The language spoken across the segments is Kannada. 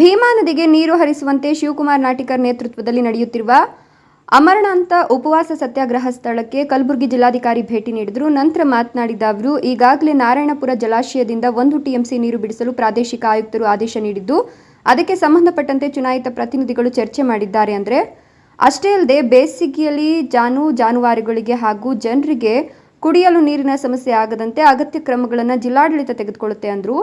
ಭೀಮಾ ನದಿಗೆ ನೀರು ಹರಿಸುವಂತೆ ಶಿವಕುಮಾರ್ ನಾಟಿಕರ್ ನೇತೃತ್ವದಲ್ಲಿ ನಡೆಯುತ್ತಿರುವ ಅಮರಣಾಂತ ಉಪವಾಸ ಸತ್ಯಾಗ್ರಹ ಸ್ಥಳಕ್ಕೆ ಕಲಬುರಗಿ ಜಿಲ್ಲಾಧಿಕಾರಿ ಭೇಟಿ ನೀಡಿದರು. ನಂತರ ಮಾತನಾಡಿದ ಅವರು, ಈಗಾಗಲೇ ನಾರಾಯಣಪುರ ಜಲಾಶಯದಿಂದ ಒಂದು ಟಿಎಂಸಿ ನೀರು ಬಿಡಿಸಲು ಪ್ರಾದೇಶಿಕ ಆಯುಕ್ತರು ಆದೇಶ ನೀಡಿದ್ದು, ಅದಕ್ಕೆ ಸಂಬಂಧಪಟ್ಟಂತೆ ಚುನಾಯಿತ ಪ್ರತಿನಿಧಿಗಳು ಚರ್ಚೆ ಮಾಡಿದ್ದಾರೆ ಅಂದರೆ, ಅಷ್ಟೇ ಅಲ್ಲದೆ ಬೇಸಿಗೆಯಲ್ಲಿ ಜಾನು ಜಾನುವಾರುಗಳಿಗೆ ಹಾಗೂ ಜನರಿಗೆ ಕುಡಿಯಲು ನೀರಿನ ಸಮಸ್ಯೆ ಆಗದಂತೆ ಅಗತ್ಯ ಕ್ರಮಗಳನ್ನು ಜಿಲ್ಲಾಡಳಿತ ತೆಗೆದುಕೊಳ್ಳುತ್ತೆ ಅಂದರು.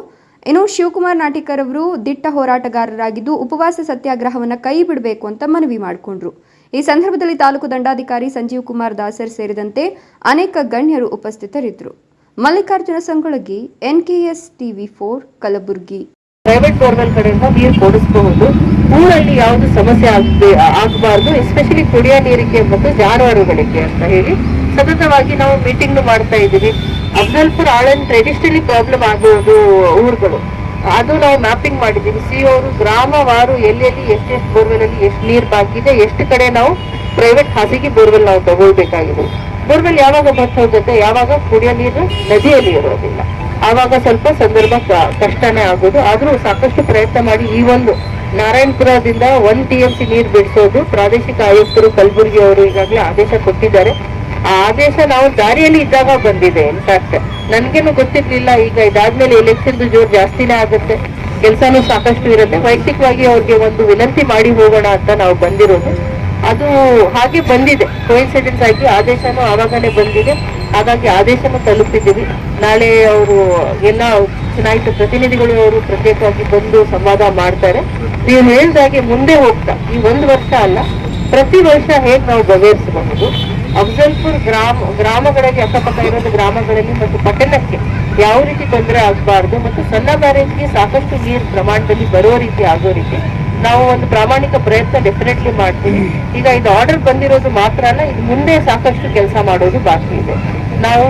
ಇನ್ನು ಶಿವಕುಮಾರ್ ನಾಟಿಕರ್ ಅವರು ದಿಟ್ಟ ಹೋರಾಟಗಾರರಾಗಿದ್ದು ಉಪವಾಸ ಸತ್ಯಾಗ್ರಹವನ್ನು ಕೈ ಬಿಡಬೇಕು ಅಂತ ಮನವಿ ಮಾಡಿಕೊಂಡ್ರು. ಈ ಸಂದರ್ಭದಲ್ಲಿ ತಾಲೂಕು ದಂಡಾಧಿಕಾರಿ ಸಂಜೀವ್ ಕುಮಾರ್ ದಾಸರ್ ಸೇರಿದಂತೆ ಅನೇಕ ಗಣ್ಯರು ಉಪಸ್ಥಿತರಿದ್ದರು. Mallikarjuna Sangolagi NKS TV four, Kalaburagi. Private borewell ಕಡೆಯಿಂದ ನೀರು ಕೊಡಿಸಬಹುದು. ಊರಲ್ಲಿ ಯಾವುದು ಸಮಸ್ಯೆ ಆಗದೆ, ಆಗಬಾರ್ದು ಎಸ್ಪೆಷಲಿ ಕುಡಿಯೋ ನೀರಿಗೆ ಮತ್ತು ಜಾನುವಾರುಗಳಿಗೆ ಅಂತ ಹೇಳಿ ಸತತವಾಗಿ ನಾವು ಮೀಟಿಂಗ್ ಮಾಡ್ತಾ ಇದ್ದೀವಿ. ಅಫ್ಜಲ್ಪುರ್ ಆಳನ್ ಟ್ರೆಡಿಷನಲಿ ಪ್ರಾಬ್ಲಮ್ ಆಗೋದು ಊರುಗಳು. ಅದು ನಾವು ಮ್ಯಾಪಿಂಗ್ ಮಾಡಿದ್ದೀವಿ. ಸಿ ಅವರು ಗ್ರಾಮವಾರು ಎಲ್ಲೆಲ್ಲಿ ಎಷ್ಟೆಷ್ಟು ಬೋರ್ವೆಲ್ ಅಲ್ಲಿ ಎಷ್ಟು ನೀರು ಬಾಕಿದೆ ಎಷ್ಟು ಕಡೆ ನಾವು ಪ್ರೈವೇಟ್ ಖಾಸಗಿ ಬೋರ್ವೆಲ್ ನಾವು ತಗೊಳ್ಬೇಕಾಗಿದೆ. ಬೋರ್ವೆಲ್ ಯಾವಾಗ ಬರ್ತಾ ಹೋಗುತ್ತೆ? ಯಾವಾಗ ಕುಡಿಯೋ ನೀರು? ನದಿಯಲ್ಲಿ ಇರೋದಿಲ್ಲ. ಆವಾಗ ಸ್ವಲ್ಪ ಸಂದರ್ಭ ಕಷ್ಟನೇ ಆಗೋದು ಆದ್ರೂ ಸಾಕಷ್ಟು ಪ್ರಯತ್ನ ಮಾಡಿ ಈ ಒಂದು ನಾರಾಯಣಪುರದಿಂದ ಒನ್ ಟಿ ಎಂ ಸಿ ನೀರು ಬಿಡಿಸೋದು ಪ್ರಾದೇಶಿಕ ಆಯುಕ್ತರು ಕಲಬುರಗಿ ಅವರು ಈಗಾಗಲೇ ಆದೇಶ ಕೊಟ್ಟಿದ್ದಾರೆ. ಆ ಆದೇಶ ನಾವು ದಾರಿಯಲ್ಲಿ ಇದ್ದಾಗ ಬಂದಿದೆ ಇನ್ಫ್ಯಾಕ್ಟ್ ನನ್ಗೇನು ಗೊತ್ತಿರ್ಲಿಲ್ಲ, ಈಗ ಇದಾದ್ಮೇಲೆ ಎಲೆಕ್ಷನ್ ಜೋರ್ ಜಾಸ್ತಿನೇ ಆಗುತ್ತೆ. ಕೆಲಸನೂ ಸಾಕಷ್ಟು ಇರುತ್ತೆ. ವೈಯಕ್ತಿಕವಾಗಿ ಅವ್ರಿಗೆ ಒಂದು ವಿನಂತಿ ಮಾಡಿ ಹೋಗೋಣ ಅಂತ ನಾವು ಬಂದಿರೋದು. ಅದು ಹಾಗೆ ಬಂದಿದೆ. ಕೋಯಿನ್ಸಿಡೆನ್ಸ್ ಆಗಿ ಆದೇಶನೂ ಆವಾಗಲೇ ಬಂದಿದೆ. ಹಾಗಾಗಿ ಆದೇಶನೂ ತಲುಪಿದ್ದೀವಿ. ನಾಳೆ ಅವರು, ಎಲ್ಲ ಚುನಾಯಿತ ಪ್ರತಿನಿಧಿಗಳು ಅವರು ಪ್ರತ್ಯೇಕವಾಗಿ ಬಂದು ಸಂವಾದ ಮಾಡ್ತಾರೆ. ನೀವು ಹೇಳ್ದಾಗೆ ಮುಂದೆ ಹೋಗ್ತಾ, ಈ ಒಂದು ವರ್ಷ ಅಲ್ಲ, ಪ್ರತಿ ವರ್ಷ ಹೇಗೆ ನಾವು ಬಗೆಹರಿಸಬಹುದು? ಅಫ್ಜಲ್ಪುರ್ ಗ್ರಾಮ ಗ್ರಾಮಗಳಲ್ಲಿ ಅಕ್ಕಪಕ್ಕ ಇರೋದು ಗ್ರಾಮಗಳಲ್ಲಿ ಮತ್ತು ಪಟ್ಟಣಕ್ಕೆ ಯಾವ ರೀತಿ ತೊಂದರೆ ಆಗಬಾರ್ದು ಮತ್ತು ಸಣ್ಣ ಬ್ಯಾರೇಜ್ಗೆ ಸಾಕಷ್ಟು ನೀರು ಪ್ರಮಾಣದಲ್ಲಿ ಬರೋ ರೀತಿ ಆಗೋ ರೀತಿ ನಾವು ಒಂದು ಪ್ರಾಮಾಣಿಕ ಪ್ರಯತ್ನ ಡೆಫಿನೆಟ್ಲಿ ಮಾಡ್ತೀವಿ. ಈಗ ಇದು ಆರ್ಡರ್ ಬಂದಿರೋದು ಮಾತ್ರ ಅಲ್ಲ, ಇದು ಮುಂದೆ ಸಾಕಷ್ಟು ಕೆಲಸ ಮಾಡೋದು ಬಾಕಿ ಇದೆ. ನಾವು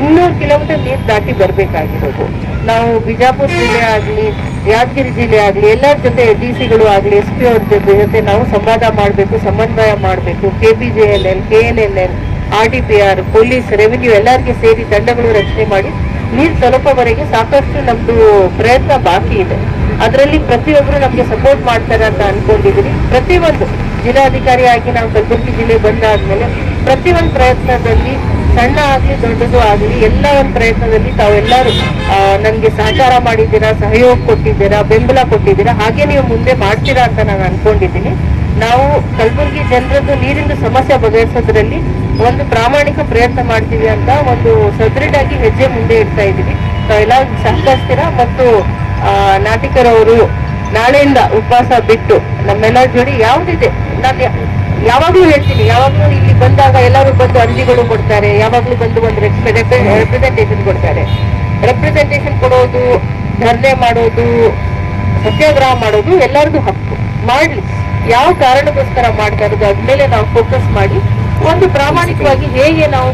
ಇನ್ನೂರು ಕಿಲೋಮೀಟರ್ ನೀರು ದಾಟಿ ಬರಬೇಕಾಗಿರೋದು. ನಾವು ಬಿಜಾಪುರ ಜಿಲ್ಲೆ ಆಗ್ಲಿ ಯಾದಗಿರಿ ಜಿಲ್ಲೆ ಆಗಲಿ, ಎಲ್ಲರ ಜೊತೆ ಡಿ ಸಿಗಳು ಆಗಲಿ, ಎಸ್ ಪಿ ಅವ್ರ ಜೊತೆ ಜೊತೆ ನಾವು ಸಂವಾದ ಮಾಡಬೇಕು, ಸಮನ್ವಯ ಮಾಡಬೇಕು. K P J L L K N L L R D P R police revenue ಎಲ್ಲರಿಗೆ ಸೇರಿ ತಂಡಗಳು ರಚನೆ ಮಾಡಿ ನೀರು ತಲುಪೋವರೆಗೆ ಸಾಕಷ್ಟು ನಮ್ಮದು ಪ್ರಯತ್ನ ಬಾಕಿ ಇದೆ. ಅದರಲ್ಲಿ ಪ್ರತಿಯೊಬ್ಬರು ನಮಗೆ ಸಪೋರ್ಟ್ ಮಾಡ್ತಾರೆ ಅಂತ ಅನ್ಕೊಂಡಿದ್ದೀನಿ ಪ್ರತಿಯೊಂದು ಜಿಲ್ಲಾಧಿಕಾರಿಯಾಗಿ ನಾವು ಕಲಬುರಗಿ ಜಿಲ್ಲೆ ಬಂದಾದ್ಮೇಲೆ ಪ್ರತಿಯೊಂದು ಪ್ರಯತ್ನದಲ್ಲಿ ಸಣ್ಣ ಆಗ್ಲಿ ದೊಡ್ಡದು ಆಗ್ಲಿ ಎಲ್ಲ ಒಂದು ಪ್ರಯತ್ನದಲ್ಲಿ ತಾವೆಲ್ಲರೂ ನನಗೆ ಸಹಕಾರ ಮಾಡಿದ್ದೀರಾ, ಸಹಯೋಗ ಕೊಟ್ಟಿದ್ದೀರಾ, ಬೆಂಬಲ ಕೊಟ್ಟಿದ್ದೀರಾ, ಹಾಗೆ ನೀವು ಮುಂದೆ ಮಾಡ್ತೀರಾ ಅಂತ ನಾನು ಅನ್ಕೊಂಡಿದ್ದೀನಿ. ನಾವು ಕಲಬುರಗಿ ಜನರದ್ದು ನೀರಿನ ಸಮಸ್ಯೆ ಬಗೆಹರಿಸೋದ್ರಲ್ಲಿ ಒಂದು ಪ್ರಾಮಾಣಿಕ ಪ್ರಯತ್ನ ಮಾಡ್ತೀವಿ ಅಂತ ಒಂದು ಸದೃಢಾಗಿ ಹೆಜ್ಜೆ ಮುಂದೆ ಇಡ್ತಾ ಇದ್ದೀವಿ. ತಾವೆಲ್ಲ ಸಹಕರಿಸ್ತೀರಾ? ಮತ್ತು ನಾಟಿಕರವರು ನಾಳೆಯಿಂದ ಉಪವಾಸ ಬಿಟ್ಟು ನಮ್ಮೆಲ್ಲರ ಜೋಡಿ ಯಾವ್ದಿದೆ, ನಾನು ಯಾವಾಗ್ಲೂ ಹೇಳ್ತೀನಿ, ಯಾವಾಗ್ಲೂ ಇಲ್ಲಿ ಬಂದಾಗ ಎಲ್ಲರೂ ಬಂದು ಅರ್ಜಿಗಳು ಕೊಡ್ತಾರೆ, ಯಾವಾಗ್ಲೂ ಬಂದು ಒಂದು ರೆಪ್ರೆಸೆಂಟೇಷನ್ ಕೊಡ್ತಾರೆ. ರೆಪ್ರೆಸೆಂಟೇಷನ್ ಕೊಡೋದು, ಧರ್ನೆ ಮಾಡೋದು, ಸತ್ಯಾಗ್ರಹ ಮಾಡೋದು ಎಲ್ಲರದು ಹಕ್ಕು. ಮಾಡ್ಲಿ, ಯಾವ ಕಾರಣಕ್ಕೋಸ್ಕರ ಮಾಡ್ತಾ ಇರೋದು ಅದ್ಮೇಲೆ ನಾವು ಫೋಕಸ್ ಮಾಡಿ, ಒಂದು ಪ್ರಾಮಾಣಿಕವಾಗಿ ಹೇಗೆ ನಾವು